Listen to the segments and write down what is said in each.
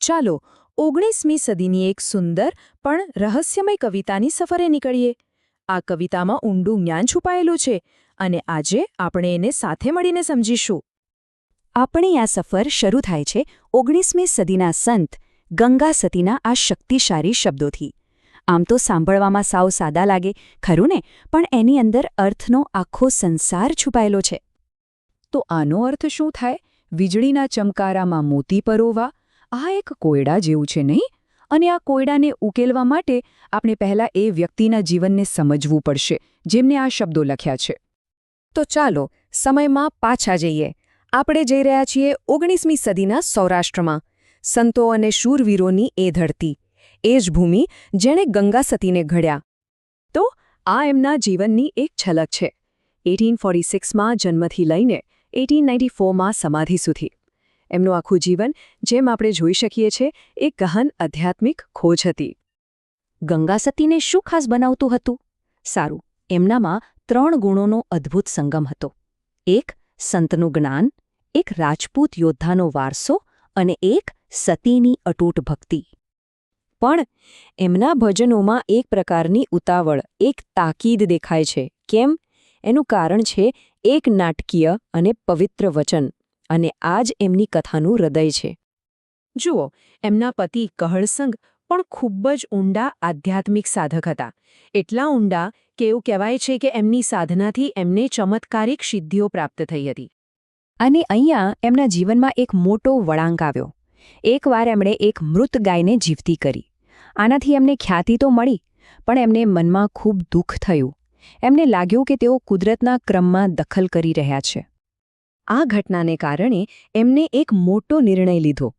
ચાલો, ઓગણીસમી સદીની એક સુંદર પણ રહસ્યમય કવિતાની સફરે નીકળીએ. આ કવિતામાં ઊંડું જ્ઞાન છુપાયેલું છે અને આજે આપણે એને સાથે મળીને સમજીશું. આપણી આ સફર શરૂ થાય છે ઓગણીસમી સદીના સંત ગંગા સતીના આ શક્તિશાળી શબ્દોથી. આમ તો સાંભળવામાં સાવ સાદા લાગે, ખરું ને? પણ એની અંદર અર્થનો આખો સંસાર છુપાયેલો છે. તો આનો અર્થ શું થાય? વીજળીના ચમકારામાં મોતી પરોવા આ એક કોયડા જેવું છે નહીં? અને આ કોયડાને ઉકેલવા માટે આપણે પહેલાં એ વ્યક્તિના જીવનને સમજવું પડશે, જેમને આ શબ્દો લખ્યા છે. તો ચાલો, સમયમાં પાછા જઈએ. આપણે જઈ રહ્યા છીએ ઓગણીસમી સદીના સૌરાષ્ટ્રમાં. સંતો અને શૂરવીરોની એ ધરતી. એ જ ભૂમિ જેણે ગંગા સતીને ઘડ્યા. તો આ એમના જીવનની એક છલક છે. એટીન ફોર્ટી સિક્સમાં જન્મથી લઈને એટીન નાઇન્ટી ફોરમાં સમાધિ સુધી. એમનું આખું જીવન, જેમ આપણે જોઈ શકીએ છીએ એ ગહન આધ્યાત્મિક ખોજ હતી. ગંગા સતીને શું ખાસ બનાવતું હતું? સારું, એમનામાં ત્રણ ગુણોનો અદ્ભુત સંગમ હતો. એક, સંતનું જ્ઞાન, એક રાજપૂત યોદ્ધાનો વારસો અને એક સતીની અટૂટ ભક્તિ. પણ, એમના ભજનોમાં એક પ્રકારની ઉતાવળ, એક તાકીદ દેખાય છે. કેમ? એનું કારણ છે એક નાટકીય અને પવિત્ર વચન. અને આ જ એમની કથાનું હૃદય છે. જુઓ, એમના પતિ કહળસંગ પણ ખૂબ જ ઊંડા આધ્યાત્મિક સાધક હતા. એટલા ઊંડા કે એવું કહેવાય છે કે એમની સાધનાથી એમને ચમત્કારિક સિદ્ધિઓ પ્રાપ્ત થઈ હતી. અને અહીંયા એમના જીવનમાં એક મોટો વળાંક આવ્યો. એકવાર એમણે એક મૃત ગાયને જીવતી કરી. આનાથી એમને ખ્યાતિ તો મળી, પણ એમને મનમાં ખૂબ દુઃખ થયું. એમને લાગ્યું કે તેઓ કુદરતના ક્રમમાં દખલ કરી રહ્યા છે. આ ઘટનાને કારણે એમને એક મોટો નિર્ણય લીધો.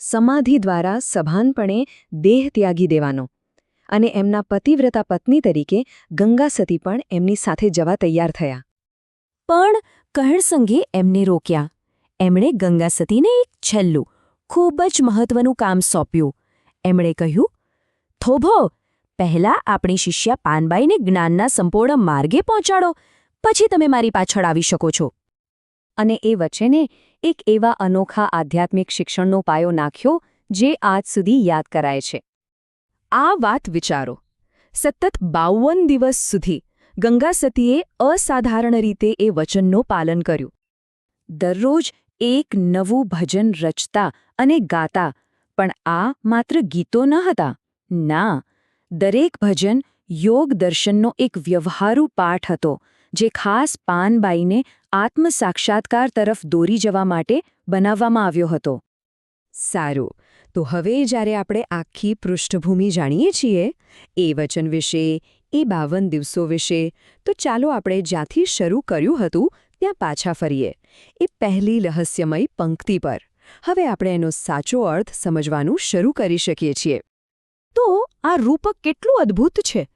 સમાધિ દ્વારા સભાનપણે દેહ ત્યાગી દેવાનો અને એમના પતિવ્રતા પત્ની તરીકે ગંગા સતી પણ એમની સાથે જવા તૈયાર થયા. પણ કહણસંઘે એમને રોક્યા. એમણે ગંગા સતીને એક છેલ્લું, ખૂબ જ મહત્વનું કામ સોંપ્યું. એમણે કહ્યું, થોભો, પહેલા આપણી શિષ્યા પાનબાઈને જ્ઞાનના સંપૂર્ણ માર્ગે પહોંચાડો, પછી તમે મારી પાછળ આવી શકો છો. અને એ વચ્ચેને એક એવા અનોખા આધ્યાત્મિક શિક્ષણનો પાયો નાખ્યો જે આજ સુધી યાદ કરાય છે. આ વાત વિચારો. સતત બાવન દિવસ સુધી ગંગા સતીએ અસાધારણ રીતે એ વચનનું પાલન કર્યું. દરરોજ એક નવું ભજન રચતા અને ગાતા, પણ આ માત્ર ગીતો ન હતા. ના, દરેક ભજન યોગ દર્શનનો એક વ્યવહારુ પાઠ હતો, જે ખાસ પાનબાઈને આત્મસાક્ષાત્કાર તરફ દોરી જવા માટે બનાવવામાં આવ્યો હતો. સારું, તો હવે જ્યારે આપણે આખી પૃષ્ઠભૂમિ જાણીએ છીએ, એ વચન વિશે, એ બાવન દિવસો વિશે, તો ચાલો આપણે જ્યાંથી શરૂ કર્યું હતું, ત્યાં પાછા ફરીએ. એ પહેલી રહસ્યમય પંક્તિ પર. હવે આપણે એનો સાચો અર્થ સમજવાનું શરૂ કરી શકીએ છીએ. તો આ રૂપક કેટલું અદ્ભુત છે?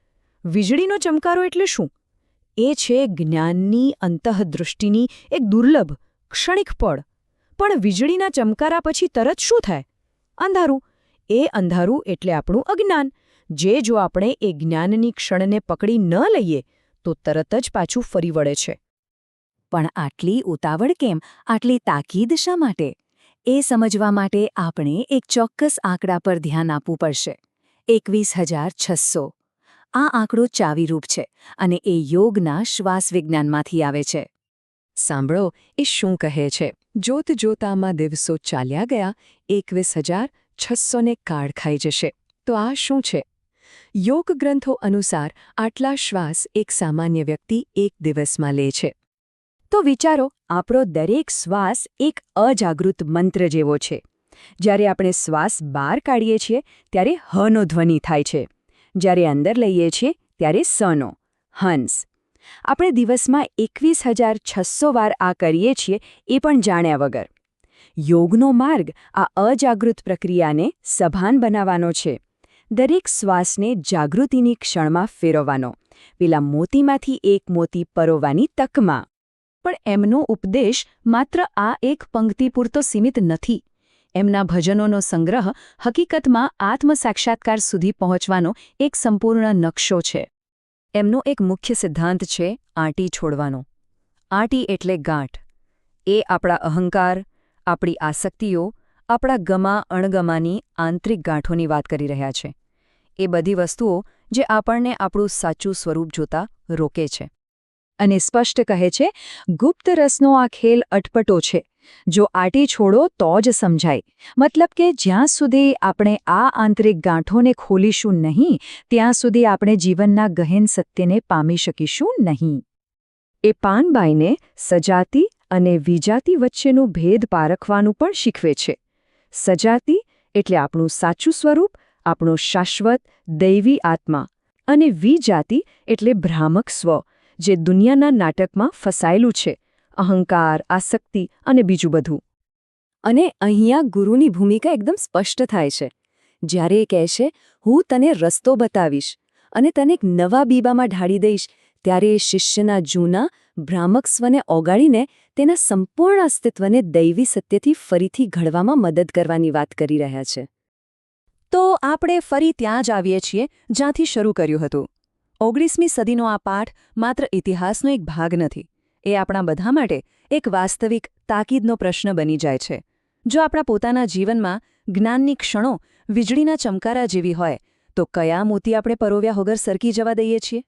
વીજળીનો ચમકારો એટલે શું? એ છે જ્ઞાનની અંતઃદૃષ્ટિની એક દુર્લભ, ક્ષણિક પળ. પણ વીજળીના ચમકારા પછી તરત શું થાય? અંધારું. એ અંધારું એટલે આપણું અજ્ઞાન. જે જો આપણે એ જ્ઞાનની ક્ષણને પકડી ન લઈએ, તો તરત જ પાછું ફરી વળે છે. પણ આટલી ઉતાવળ કેમ? આટલી તાકીદ શા માટે? એ સમજવા માટે આપણે એક ચોક્કસ આંકડા પર ધ્યાન આપવું પડશે. એકવીસ હજાર છસો. આ આંકડો ચાવીરૂપ છે અને એ યોગના શ્વાસ વિજ્ઞાનમાંથી આવે છે. સાંભળો, એ શું કહે છે? જોત જોતામાં દિવસો ચાલ્યા ગયા, એકવીસ હજાર છસોને કાળ ખાઈ જશે. તો આ શું છે? યોગ ગ્રંથો અનુસાર આટલા શ્વાસ એક સામાન્ય વ્યક્તિ એક દિવસમાં લે છે. તો વિચારો, આપણો દરેક શ્વાસ એક અજાગૃત મંત્ર જેવો છે. જ્યારે આપણે શ્વાસ બહાર કાઢીએ છીએ, ત્યારે હનો ધ્વનિ થાય છે. જ્યારે અંદર લઈએ છીએ ત્યારે સનો, હંસ. આપણે દિવસમાં એકવીસ હજાર છસો વાર આ કરીએ છીએ એ પણ જાણ્યા વગર. યોગનો માર્ગ આ અજાગૃત પ્રક્રિયાને સભાન બનાવવાનો છે. દરેક શ્વાસને જાગૃતિની ક્ષણમાં ફેરવવાનો. પેલા મોતીમાંથી એક મોતી પરોવાની તકમાં. પણ એમનો ઉપદેશ માત્ર આ એક પંક્તિ પૂરતો સીમિત નથી. એમના ભજનોનો સંગ્રહ હકીકતમાં આત્મસાક્ષાત્કાર સુધી પહોંચવાનો એક સંપૂર્ણ નકશો છે. એમનો એક મુખ્ય સિદ્ધાંત છે આંટી છોડવાનો. આંટી એટલે ગાંઠ. એ આપણા અહંકાર, આપણી આસક્તિઓ, આપણા ગમા અણગમાની આંતરિક ગાંઠોની વાત કરી રહ્યા છે. એ બધી વસ્તુઓ જે આપણને આપણું સાચું સ્વરૂપ જોતા રોકે છે. અને સ્પષ્ટ કહે છે, ગુપ્ત રસનો આ ખેલ અટપટો છે. જો આટી છોડો તો જ સમજાય. મતલબ કે જ્યાં સુધી આપણે આ આંતરિક ગાંઠોને ખોલીશું નહીં, ત્યાં સુધી આપણે જીવનના ગહેન સત્યને પામી શકીશું નહીં. એ પાનબાઈને સજાતિ અને વિજાતિ વચ્ચેનો ભેદ પારખવાનું પણ શીખવે છે. સજાતિ એટલે આપણું સાચું સ્વરૂપ, આપણો શાશ્વત, દૈવી આત્મા. અને વિજાતિ એટલે ભ્રામક સ્વ. જે દુનિયાના નાટકમાં ફસાયેલું છે, અહંકાર, આસક્તિ અને બીજું બધું. અને અહીંયા ગુરુની ભૂમિકા એકદમ સ્પષ્ટ થાય છે. જ્યારે એ કહેશે હું તને રસ્તો બતાવીશ અને તને એક નવા બીબામાં ઢાળી દઈશ, ત્યારે એ શિષ્યના જૂના ભ્રામક સ્વને ઓગાળીને તેના સંપૂર્ણ અસ્તિત્વને દૈવી સત્યથી ફરીથી ઘડવામાં મદદ કરવાની વાત કરી રહ્યા છે. તો આપણે ફરી ત્યાં જ આવીએ છીએ, જ્યાંથી શરૂ કર્યું હતું. ઓગણીસમી સદીનો આ પાઠ માત્ર ઇતિહાસનો એક ભાગ નથી. એ આપણા બધા માટે એક વાસ્તવિક તાકીદનો પ્રશ્ન બની જાય છે. જો આપણા પોતાના જીવનમાં જ્ઞાનની ક્ષણો વીજળીના ચમકારા જેવી હોય, તો કયા મોતી આપણે પરોવ્યા વગર સરકી જવા દઈએ છીએ?